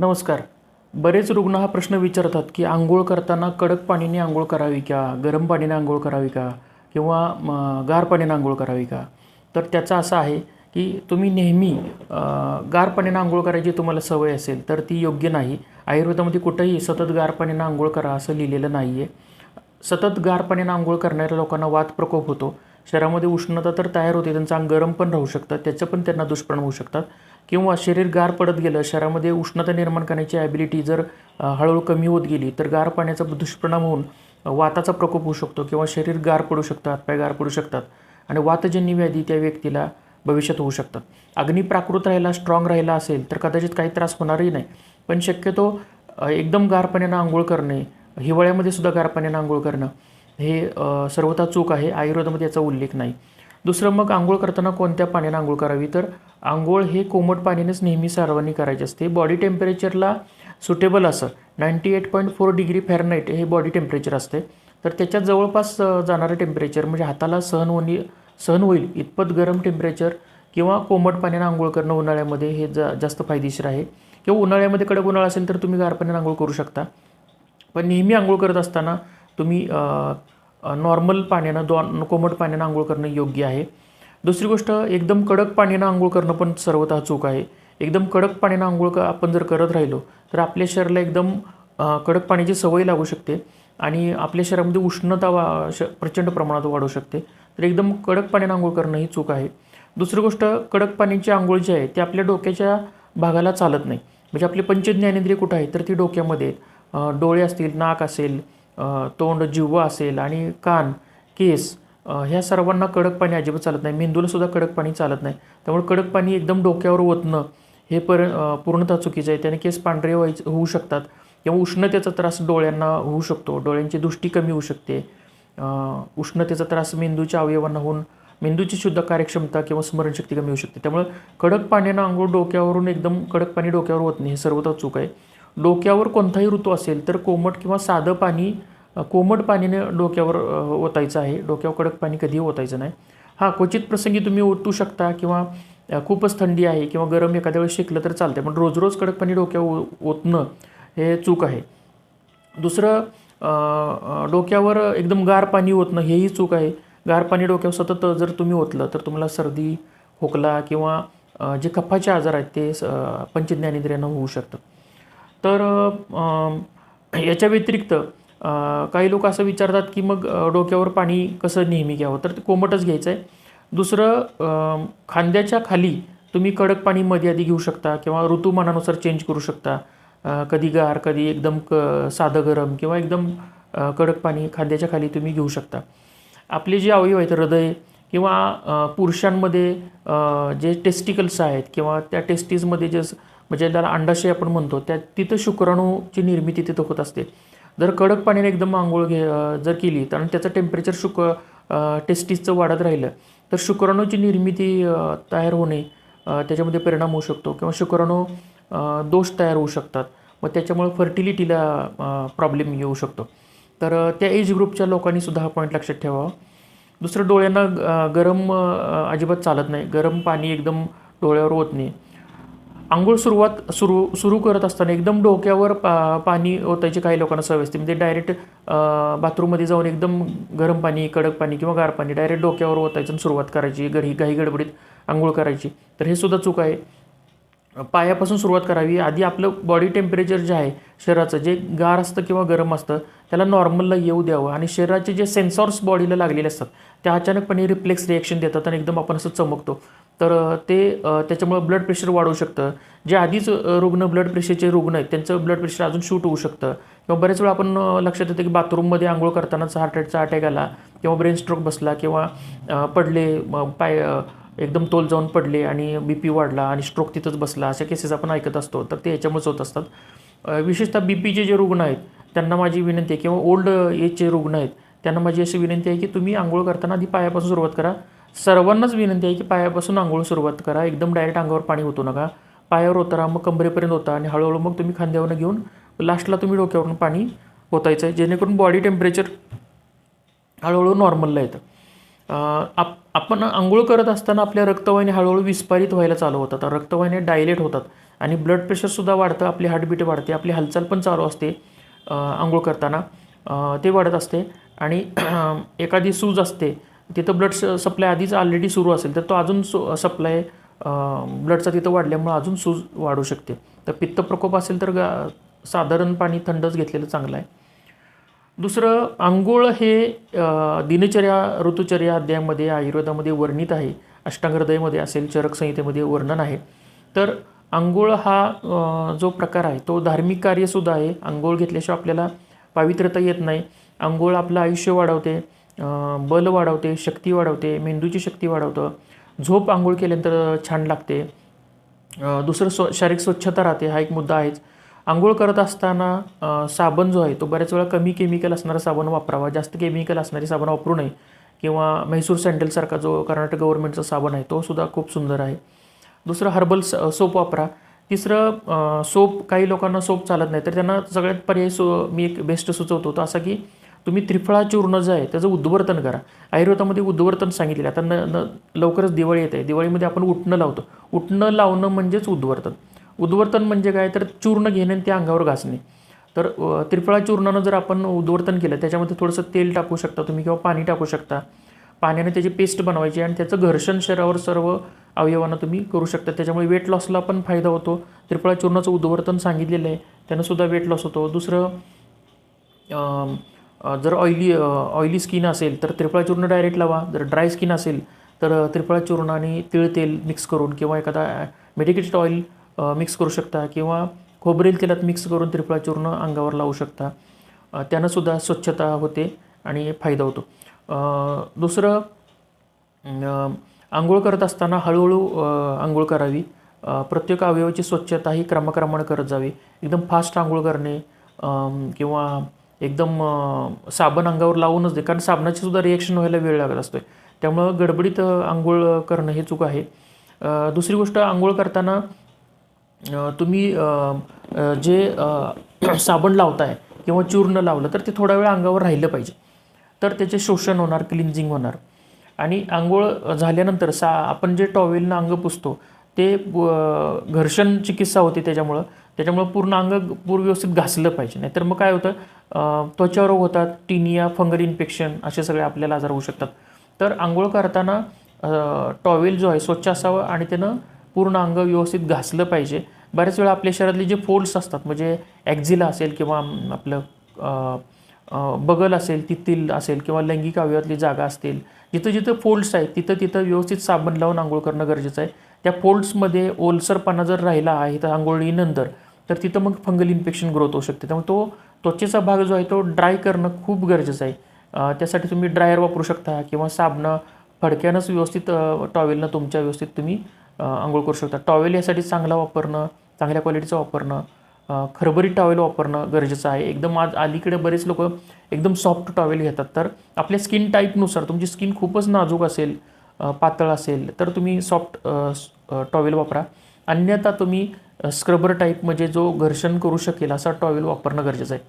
नमस्कार. बरेच रुग्ण हा प्रश्न विचारतात की आंघोळ करताना कडक पाणीने आंघोळ करावी का? गरम पाणीने आंघोळ करावी का? किंवा गार पाण्याने आंघोळ करावी का? तर त्याचा असा आहे की तुम्ही नेहमी गार पाण्याने आंघोळ करायची तुम्हाला सवय असेल तर ती योग्य नाही. आयुर्वेदामध्ये कुठंही सतत गार पाण्याने आंघोळ करा असं लिहिलेलं नाही आहे सतत गार पाण्याने आंघोळ करणाऱ्या लोकांना वात प्रकोप होतो. शरीरामध्ये उष्णता तर तयार होते त्यांचं अंग गरम पण राहू शकतं त्याचं पण त्यांना दुष्परिणाम होऊ शकतात. किंवा शरीर गार पडत गेलं शरीरामध्ये उष्णता निर्माण करण्याची ॲबिलिटी जर हळूहळू कमी होत गेली तर गार पाण्याचा दुष्परिणाम होऊन वाताचा प्रकोप होऊ शकतो किंवा शरीर गार पडू शकतं हातपाय गार पडू शकतात आणि वातजन्य व्याधी त्या व्यक्तीला भविष्यात होऊ शकतात. अग्नी प्राकृत राहिला स्ट्रॉंग राहिला असेल तर कदाचित काही त्रास होणारही नाही. पण शक्यतो एकदम गार पाण्यानं आंघोळ करणे हिवाळ्यामध्ये सुद्धा गार पाण्यानं आंघोळ करणं हे सर्वथा चूक आहे. आयुर्वेदामध्ये याचा उल्लेख नाही. दुसरं मग आंघोळ करताना कोणत्या पाण्याने आंघोळ करावी? तर आंघोळ हे कोमट पाण्यानेच नेहमी सर्वांनी करायचे असते. बॉडी टेम्परेचरला सुटेबल असं. Ninety eight point four degree Fahrenheit हे बॉडी टेम्परेचर असते. तर त्याच्या जवळपास जाणारं टेम्परेचर म्हणजे हाताला सहन होणी सहन होईल इतपत गरम टेम्परेचर किंवा कोमट पाण्यानं आंघोळ करणं उन्हाळ्यामध्ये हे जा जास्त फायदेशीर आहे. किंवा उन्हाळ्यामध्ये कडक उन्हाळा असेल तर तुम्ही गार पाण्यानं आंघोळ करू शकता. पण नेहमी आंघोळ करत असताना तुम्ही नॉर्मल पाण्यानं दोन कोमट पाण्यानं आंघोळ करणं योग्य आहे. दुसरी गोष्ट एकदम कडक पाण्यानं आंघोळ करणं पण सर्वतः चूक आहे. एकदम कडक पाण्यानं आंघोळ क आपण जर करत राहिलो तर आपल्या शरीराला एकदम कडक पाण्याची सवय लागू शकते आणि आपल्या शरीरामध्ये उष्णता वा श प्रचंड प्रमाणात वाढू शकते. तर एकदम कडक पाण्यानं आंघोळ करणं ही चूक आहे. दुसरी गोष्ट कडक पाण्याची आंघोळ जी आहे ती आपल्या डोक्याच्या भागाला चालत नाही. म्हणजे आपले पंचज्ञानेंद्रिय कुठं आहे तर ती डोक्यामध्ये डोळे असतील नाक असेल तोंड जिव्हा असेल आणि कान केस ह्या सर्वांना कडक पाणी अजिबात चालत नाही. मेंदूलासुद्धा कडक पाणी चालत नाही. त्यामुळे कडक पाणी एकदम डोक्यावर ओतणं हे पर पूर्णतः चुकीचं आहे. त्याने केस पांढरे व्हायचे होऊ शकतात किंवा उष्णतेचा त्रास डोळ्यांना होऊ शकतो. डोळ्यांची दृष्टी कमी होऊ शकते. उष्णतेचा त्रास मेंदूच्या अवयवांना होऊन मेंदूची शुद्ध कार्यक्षमता किंवा स्मरणशक्ती कमी होऊ शकते. त्यामुळे कडक पाण्यानं अंघोळ डोक्यावरून एकदम कडक पाणी डोक्यावर होत नाही हे सर्वतः चूक आहे. डोक्यावर कोणताही ऋतू असेल तर कोमट किंवा साधं पाणी कोमट पाणीने डोक्यावर ओतायचं आहे. डोक्यावर कडक पाणी कधीही ओतायचं नाही. हां क्वचित प्रसंगी तुम्ही ओतू शकता किंवा खूपच थंडी आहे किंवा गरम एखाद्या वेळेस शिकलं तर चालतं पण रोज रोज कडक पाणी डोक्यावर ओतणं हे चूक आहे. दुसरं डोक्यावर एकदम गार पाणी ओतणं हेही चूक आहे. गार पाणी डोक्यावर सतत जर तुम्ही ओतलं तर तुम्हाला सर्दी खोकला किंवा जे कफाचे आजार आहेत ते स- पंचज्ञानेंद्रियांना होऊ शकतात. तर याच्या व्यतिरिक्त काही लोक असं विचारतात की मग डोक्यावर पाणी कसं नेहमी घ्यावं? तर ते कोमटच घ्यायचं आहे दुसरं खांद्याच्या खाली तुम्ही कडक पाणी मध्ये आधी घेऊ शकता किंवा ऋतुमानानुसार चेंज करू शकता. कधी गार कधी एकदम क साधं गरम किंवा एकदम कडक पाणी खांद्याच्या खाली तुम्ही घेऊ शकता. आपले जे अवयव आहेत हृदय किंवा पुरुषांमध्ये जे टेस्टिकल्स आहेत किंवा त्या टेस्टीजमध्ये जे म्हणजे त्याला अंडाशय आपण म्हणतो त्या तिथं शुक्राणूची निर्मिती तिथं होत असते. जर कडक पाण्याने एकदम आंघोळ घे जर केली तर आणि त्याचं टेम्परेचर शुक टेस्टीजचं वाढत राहिलं तर शुक्राणूची निर्मिती तयार होणे त्याच्यामध्ये परिणाम होऊ शकतो किंवा शुक्राणू दोष तयार होऊ शकतात. मग त्याच्यामुळे फर्टिलिटीला प्रॉब्लेम येऊ शकतो. तर त्या एज ग्रुपच्या लोकांनी सुद्धा हा पॉईंट लक्षात ठेवावा. दुसरं डोळ्यांना गरम अजिबात चालत नाही. गरम पाणी एकदम डोळ्यावर ओतणे आंघोळ सुरुवात सुरू सुरू करत असताना एकदम डोक्यावर पा पाणी ओतायची काही लोकांना सवय असते. म्हणजे डायरेक्ट बाथरूममध्ये जाऊन एकदम गरम पाणी कडक पाणी किंवा गार पाणी डायरेक्ट डोक्यावर ओतायचं आणि सुरुवात करायची. घरी घाई गडबडीत आंघोळ करायची. तर हे सुद्धा चूक आहे. पायापासून सुरुवात करावी. आधी आपलं बॉडी टेम्परेचर जे आहे शरीराचं जे गार असतं किंवा गरम असतं त्याला नॉर्मलला येऊ द्यावं आणि शरीराचे जे सेन्सॉर्स बॉडीला लागलेले असतात त्या अचानकपणे रिफ्लेक्स रिॲक्शन देतात आणि एकदम आपण असं चमकतो. तर ते त्याच्यामुळं ब्लड प्रेशर वाढू शकतं. जे आधीच रुग्ण ब्लड प्रेशरचे रुग्ण आहेत त्यांचं ब्लड प्रेशर अजून शूट होऊ शकतं. किंवा बऱ्याच वेळा आपण लक्षात येतं की बाथरूममध्ये आंघोळ करतानाच हार्ट अटॅकचा अटॅक आला किंवा ब्रेन स्ट्रोक बसला किंवा पडले पाय एकदम तोल जाऊन पडले आणि बी पी वाढला आणि स्ट्रोक तिथंच बसला अशा केसेस आपण ऐकत असतो. तर ते याच्यामुळेच होत असतात. विशेषतः बी पीचे जे रुग्ण आहेत त्यांना माझी विनंती आहे किंवा ओल्ड एजचे रुग्ण आहेत त्यांना माझी अशी विनंती आहे की तुम्ही आंघोळ करताना आधी पायापासून सुरुवात करा. सर्वांनाच विनंती आहे की पायापासून आंघोळ सुरुवात करा. एकदम डायरेक्ट अंगावर पाणी होतो नका. पायावर होता मग कमरेपर्यंत होता आणि हळूहळू मग तुम्ही खांद्यावरनं घेऊन लास्टला तुम्ही डोक्यावरून पाणी होतायचं आहे. जेणेकरून बॉडी टेम्परेचर हळूहळू नॉर्मलला येतं. आप आपण आंघोळ करत असताना आपल्या रक्तवाहिनी हळूहळू विस्फारित व्हायला चालू होतात. रक्तवाहिन्या डायलेट होतात आणि ब्लड प्रेशरसुद्धा वाढतं आपली हार्टबीट वाढते आपली हालचाल पण चालू असते आंघोळ करताना. ते वाढत असते आणि एखादी सूज असते तिथं ब्लड सप्लाय आधीच ऑलरेडी सुरू असेल तर तो अजून सु सप्लाय ब्लडचा तिथं वाढल्यामुळं अजून सूज वाढू शकते. तर पित्त प्रकोप असेल तर गा साधारण पाणी थंडच घेतलेलं चांगलं आहे. दुसरं आंघोळ हे दिनचर्या ऋतुचर्या अध्यायामध्ये आयुर्वेदामध्ये वर्णित आहे. अष्टांगहृदयमध्ये असेल चरक संहितेमध्ये वर्णन आहे. तर आंघोळ हा जो प्रकार आहे तो धार्मिक कार्यसुद्धा आहे. आंघोळ घेतल्याशिवाय आपल्याला पावित्र्यता येत नाही. आंघोळ आपलं आयुष्य वाढवते. बल वाढवते शक्ती वाढवते मेंदूची शक्ती वाढवतं. झोप आंघोळ केल्यानंतर छान लागते. दुसरं स्व शारीरिक स्वच्छता राहते हा एक मुद्दा आहेच. आंघोळ करत असताना साबण जो आहे तो बऱ्याच वेळा कमी केमिकल असणारा साबण वापरावा. जास्त केमिकल असणारी साबण वापरू नये. किंवा म्हैसूर सँडलसारखा जो कर्नाटक गव्हर्नमेंटचा साबण आहे तो सुद्धा खूप सुंदर आहे. दुसरं हर्बल स सोप वापरा. तिसरं सोप काही लोकांना सोप चालत नाही तर त्यांना सगळ्यात पर्याय सो मी एक बेस्ट सुचवतो तो असा की तुम्ही त्रिफळा चूर्ण जे आहे त्याचं उद्वर्तन करा. आयुर्वेदामध्ये उद्वर्तन सांगितलेलं आता न न लवकरच दिवाळी येत. आहे दिवाळीमध्ये आपण उठणं लावतो. उठणं लावणं म्हणजेच उद्वर्तन. उद्वर्तन म्हणजे काय? तर चूर्ण घेणे आणि ते अंगावर घासणे. तर त्रिफळा चूर्णानं जर आपण उद्वर्तन केलं त्याच्यामध्ये थोडंसं तेल टाकू शकता तुम्ही किंवा पाणी टाकू शकता. पाण्याने त्याची पेस्ट बनवायची आणि त्याचं घर्षण शरीरावर सर्व अवयवांना तुम्ही करू शकता. त्याच्यामुळे वेट लॉसला पण फायदा होतो. त्रिफळा चूर्णाचं उद्वर्तन सांगितलेलं आहे. त्यानंसुद्धा वेट लॉस होतो. दुसरं जर ऑइली ऑइली स्किन असेल तर त्रिफळा चूर्ण डायरेक्ट लावा. जर ड्राय स्किन असेल तर त्रिफळा चूर्ण आणि तिळ तेल मिक्स करून किंवा एखादा मेडिकेटेड ऑइल मिक्स करू शकता किंवा खोबरेल तेलात मिक्स करून त्रिफळा चूर्ण अंगावर लावू शकता. त्यानंसुद्धा स्वच्छता होते आणि फायदा होतो. दुसरं आंघोळ करत असताना हळूहळू आंघोळ करावी. प्रत्येक अवयवाची स्वच्छता ही क्रमाक्रमानं करत जावी. एकदम फास्ट आंघोळ करणे किंवा एकदम साबण अंगावर लावूनच दे कारण साबणाची सुद्धा रिॲक्शन व्हायला वेळ लागत असतो त्यामुळं गडबडीत आंघोळ करणं हे चूक आहे. दुसरी गोष्ट आंघोळ करताना तुम्ही जे साबण लावताय किंवा चूर्ण लावलं तर ते थोडा वेळ अंगावर राहिलं पाहिजे. तर त्याचे शोषण होणार क्लिन्झिंग होणार. आणि आंघोळ झाल्यानंतर सा आपण जे टॉवेलनं अंग पुसतो ते घर्षण चिकित्सा होते त्याच्यामुळं. त्याच्यामुळं पूर्ण अंग पूर्ण व्यवस्थित घासलं पाहिजे. नाहीतर मग काय होतं त्वचा रोग होतात टिनिया फंगल इन्फेक्शन असे सगळे आपल्याला आजार होऊ शकतात. तर आंघोळ करताना टॉवेल जो आहे स्वच्छ असावं आणि त्यानं पूर्ण अंग व्यवस्थित घासलं पाहिजे. बऱ्याच वेळा आपल्या शरीरातले जे फोल्ड्स असतात म्हणजे ॲक्झिला असेल किंवा आपलं बगल असेल तिथील असेल किंवा लैंगिक अवयवातली जागा असतील जिथं जिथं फोल्ड्स आहेत तिथं तिथं व्यवस्थित साबण लावून आंघोळ करणं गरजेचं आहे. त्या फोल्ड्समध्ये ओलसरपणा जर राहिला आहे तर आंघोळीनंतर तर तिथं मग फंगल इन्फेक्शन ग्रोथ होऊ शकते. त्यामुळे तो त्वचेचा भाग जो आहे तो ड्राय करणं खूप गरजेचं आहे. त्यासाठी तुम्ही ड्रायर वापरू शकता किंवा साबणं फडक्यानंच व्यवस्थित टॉवेलनं तुमच्या व्यवस्थित तुम्ही आंघोळ करू शकता. टॉवेल यासाठी चांगला वापरणं चांगल्या क्वालिटीचं वापरणं खरबरी खरबरीत टॉवेल वापरणं गरजेचं आहे. एकदम आज अलीकडे बरेच लोक एकदम सॉफ्ट टॉवेल घेतात. तर आपल्या स्किन टाईपनुसार तुमची स्किन खूपच नाजूक असेल पातळ असेल तर तुम्ही सॉफ्ट टॉवेल वापरा. अन्यथा तुम्ही स्क्रबर टाईप म्हणजे जो घर्षण करू शकेल असा टॉवेल वापरणं गरजेचं आहे.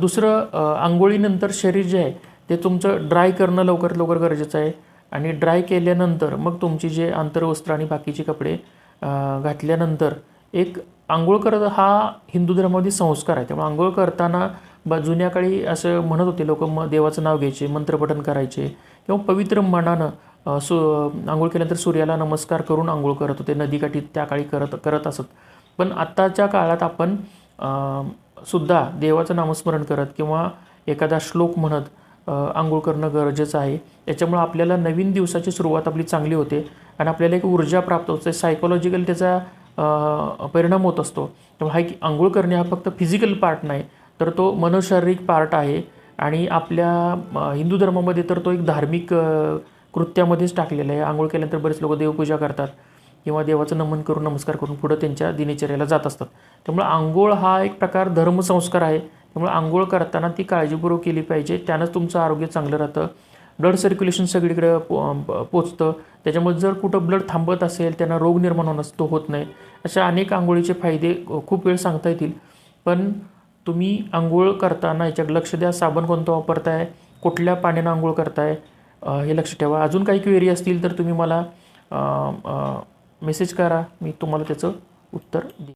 दुसरं आंघोळीनंतर शरीर जे आहे ते तुमचं ड्राय करणं लवकरात लवकर गरजेचं आहे. आणि ड्राय केल्यानंतर मग तुमची जे आंतरवस्त्र आणि बाकीचे कपडे घातल्यानंतर एक आंघोळ करत हा हिंदू धर्मामध्ये संस्कार आहे. त्यामुळे आंघोळ करताना ब जुन्या काळी असं म्हणत होते लोक म देवाचं नाव घ्यायचे मंत्रपठण करायचे किंवा पवित्र मनानं सु आंघोळ केल्यानंतर सूर्याला नमस्कार करून आंघोळ करत होते. नदीकाठी त्या काळी करत करत असत. पण आत्ताच्या काळात आपण सुद्धा देवाचं नामस्मरण करत किंवा एखादा श्लोक म्हणत आंघोळ करणं गरजेचं आहे. त्याच्यामुळं आपल्याला नवीन दिवसाची सुरुवात आपली चांगली होते आणि आपल्याला एक ऊर्जा प्राप्त होते. सायकोलॉजिकल त्याचा परिणाम होत असतो. त्यामुळे हा एक आंघोळ करणे हा फक्त फिजिकल पार्ट नाही तर तो मनोशारीरिक पार्ट आहे. आणि आपल्या हिंदू धर्मामध्ये तर तो एक धार्मिक कृत्यामध्येच टाकलेला आहे. आंघोळ केल्यानंतर बरेच लोक देवपूजा करतात किंवा देवाचं नमन करून नमस्कार करून पुढं त्यांच्या दिनचर्याला जात असतात. त्यामुळे आंघोळ हा एक प्रकार धर्मसंस्कार आहे. त्यामुळे आंघोळ करताना ती काळजीपूर्वक केली पाहिजे. त्यानंच तुमचं आरोग्य चांगलं राहतं. ब्लड सर्क्युलेशन सगळीकडे पो पोचतं. त्याच्यामुळे जर कुठं ब्लड थांबत असेल त्यांना रोग निर्माण होणं तो होत नाही. अशा अनेक आंघोळीचे फायदे खूप वेळ सांगता येतील. पण तुम्ही आंघोळ करताना याच्याकडे लक्ष द्या. साबण कोणतं वापरताय? कुठल्या पाण्यानं आंघोळ करताय? हे लक्ष ठेवा. अजून काही क्वेरी असतील तर तुम्ही मला मेसेज करा. मी तुम्हाला त्याचं उत्तर देईन.